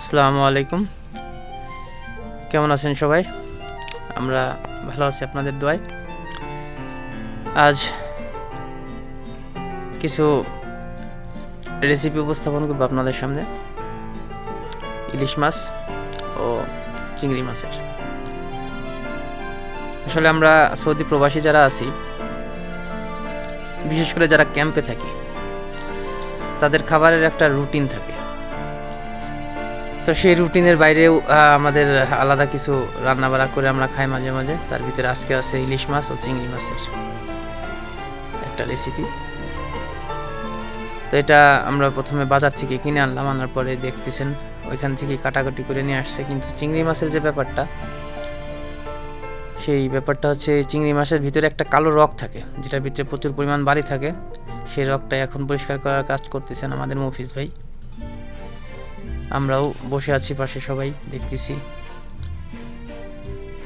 আসসালামু আলাইকুম। কেমন আছেন সবাই? আমরা ভালো আছি আপনাদের দোয়ায়। আজ কিছু রেসিপি উপস্থাপন করব আপনাদের সামনে। ইলিশ মাছ ও চিংড়ি মাছের। আসলে আমরা সৌদি প্রবাসী যারা আছি, বিশেষ করে যারা ক্যাম্পে থাকি, তাদের খাবারের একটা রুটিন থাকে। তো সেই রুটিনের বাইরেও আমাদের আলাদা কিছু রান্না বাড়া করে আমরা খাই মাঝে মাঝে। তার ভিতরে আজকে আছে ইলিশ মাছ ও চিংড়ি মাছের একটা রেসিপি তো এটা আমরা প্রথমে বাজার থেকে কিনে আনলাম, আনার পরে দেখতেছেন, ওইখান থেকে কাটাকাটি করে নিয়ে আসছে। কিন্তু চিংড়ি মাছের যে ব্যাপারটা, সেই ব্যাপারটা হচ্ছে চিংড়ি মাছের ভিতরে একটা কালো রক থাকে, যেটার ভিতরে প্রচুর পরিমাণ বালি থাকে। সেই রকটা এখন পরিষ্কার করার কাজ করতেছেন আমাদের মফিজ ভাই। আমরাও বসে আছি, পাশে সবাই দেখতেছি।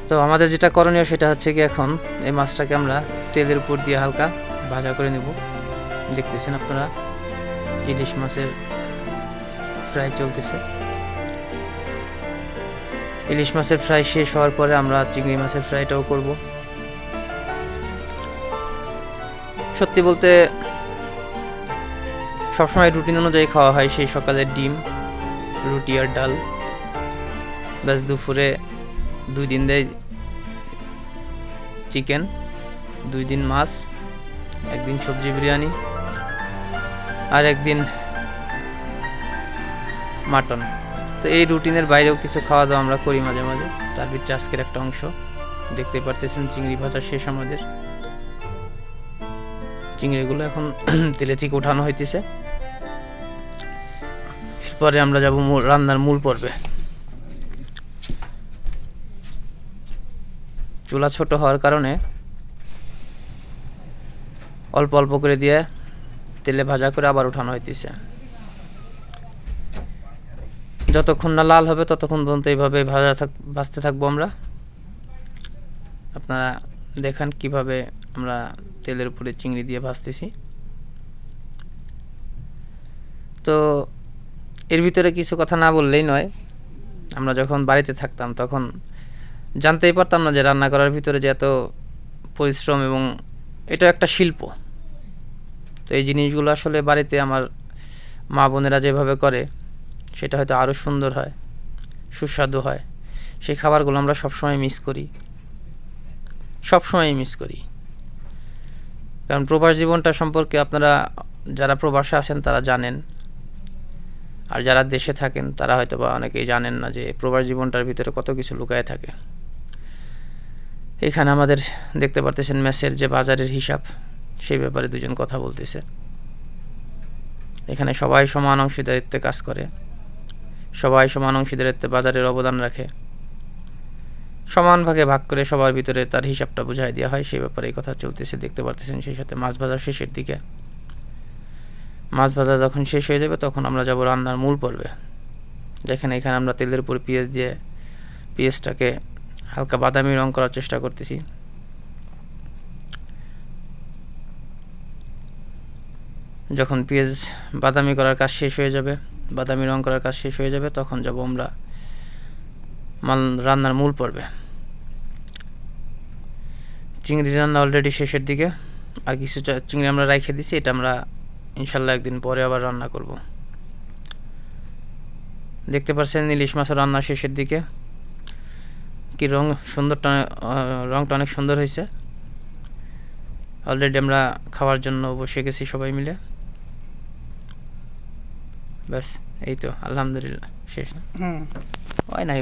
তো আমাদের যেটা করণীয় সেটা হচ্ছে কি এখন এই মাছটাকে আমরা তেলের উপর দিয়ে হালকা ভাজা করে নেব। দেখতেছেন আপনারা, ইলিশ মাছের ফ্রাই চলতেছে। ইলিশ মাছের ফ্রাই শেষ হওয়ার পরে আমরা চিংড়ি মাছের ফ্রাইটাও করব। সত্যি বলতে, সবসময় রুটিন অনুযায়ী খাওয়া হয়, সেই সকালে ডিম। রুটি আর ডাল। ব্যাস দুপুরে দুই দিন দেয় চিকেন, দুই দিন মাছ, একদিন সবজি বিরিয়ানি আর একদিন মাটন। তো এই রুটিনের বাইরেও কিছু খাওয়া দাওয়া আমরা করি মাঝে মাঝে। তার ভিতরে আজকের একটা অংশ। দেখতে পারতেছেন চিংড়ি ভাজা শেষ আমাদের। চিংড়িগুলো এখন তেলে থেকে উঠানো হইতেছে। এরপরে আমরা যাব রান্নার মূল পর্বে। চুলা ছোট হওয়ার কারণে অল্প অল্প করে দিয়ে তেলে ভাজা করে আবার উঠানো হইতেছে। যতক্ষণ না লাল হবে ততক্ষণ পর্যন্ত এইভাবে ভাজা থাক ভাজতে থাকব আমরা। আপনারা দেখান কীভাবে আমরা তেলের উপরে চিংড়ি দিয়ে ভাজতেছি। তো এর ভিতরে কিছু কথা না বললেই নয়। আমরা যখন বাড়িতে থাকতাম, তখন জানতেই পারতাম না যে রান্না করার ভিতরে যে এত পরিশ্রম এবং এটা একটা শিল্প। তো এই জিনিসগুলো আসলে বাড়িতে আমার মা বোনেরা যেভাবে করে, সেটা হয়তো আরও সুন্দর হয়, সুস্বাদু হয়। সেই খাবারগুলো আমরা সবসময় মিস করি। সবসময় মিস করি। কারণ প্রবাস জীবনটা সম্পর্কে আপনারা যারা প্রবাসে আছেন, তারা জানেন। আর যারা দেশে থাকেন, তারা হয়তো বা অনেকেই জানেন না যে প্রবাস জীবনটার ভিতরে কত কিছু লুকায় থাকে। এখানে আমাদের দেখতে পারতেছেন মেসের যে বাজারের হিসাব, সেই ব্যাপারে দুজন কথা বলতেছে। এখানে সবাই সমান অংশীদারিত্বে কাজ করে, সবাই সমান অংশীদারিত্বে বাজারের অবদান রাখে। সমান ভাগে ভাগ করে সবার ভিতরে তার হিসাবটা বুঝাই দেওয়া হয়, সেই ব্যাপারে এই কথা চলতেছে, দেখতে পারতেছেন সেই সাথে মাছ ভাজার শেষের দিকে। মাছ ভাজা যখন শেষ হয়ে যাবে, তখন আমরা যাব রান্নার মূল পর্বে। দেখেন এখানে আমরা তেলের উপর পেঁয়াজ দিয়ে পেঁয়াজটাকে হালকা বাদামি রং করার চেষ্টা করতেছি। যখন পেঁয়াজ বাদামি করার কাজ শেষ হয়ে যাবে, বাদামি রং করার কাজ শেষ হয়ে যাবে, তখন যাব আমরা মাল, রান্নার মূল পর্বে। চিংড়ি রান্না অলরেডি শেষের দিকে। আর কিছু চিংড়ি আমরা রাইখে দিছি, এটা আমরা ইনশাল্লাহ একদিন পরে আবার রান্না করব। দেখতে পাচ্ছেন ইলিশ মাছের রান্না শেষের দিকে। কি রং সুন্দরটা রংটা অনেক সুন্দর হয়েছে। অলরেডি আমরা খাওয়ার জন্য বসে গেছি সবাই মিলে। ব্যাস এই তো আলহামদুলিল্লাহ শেষ হয় না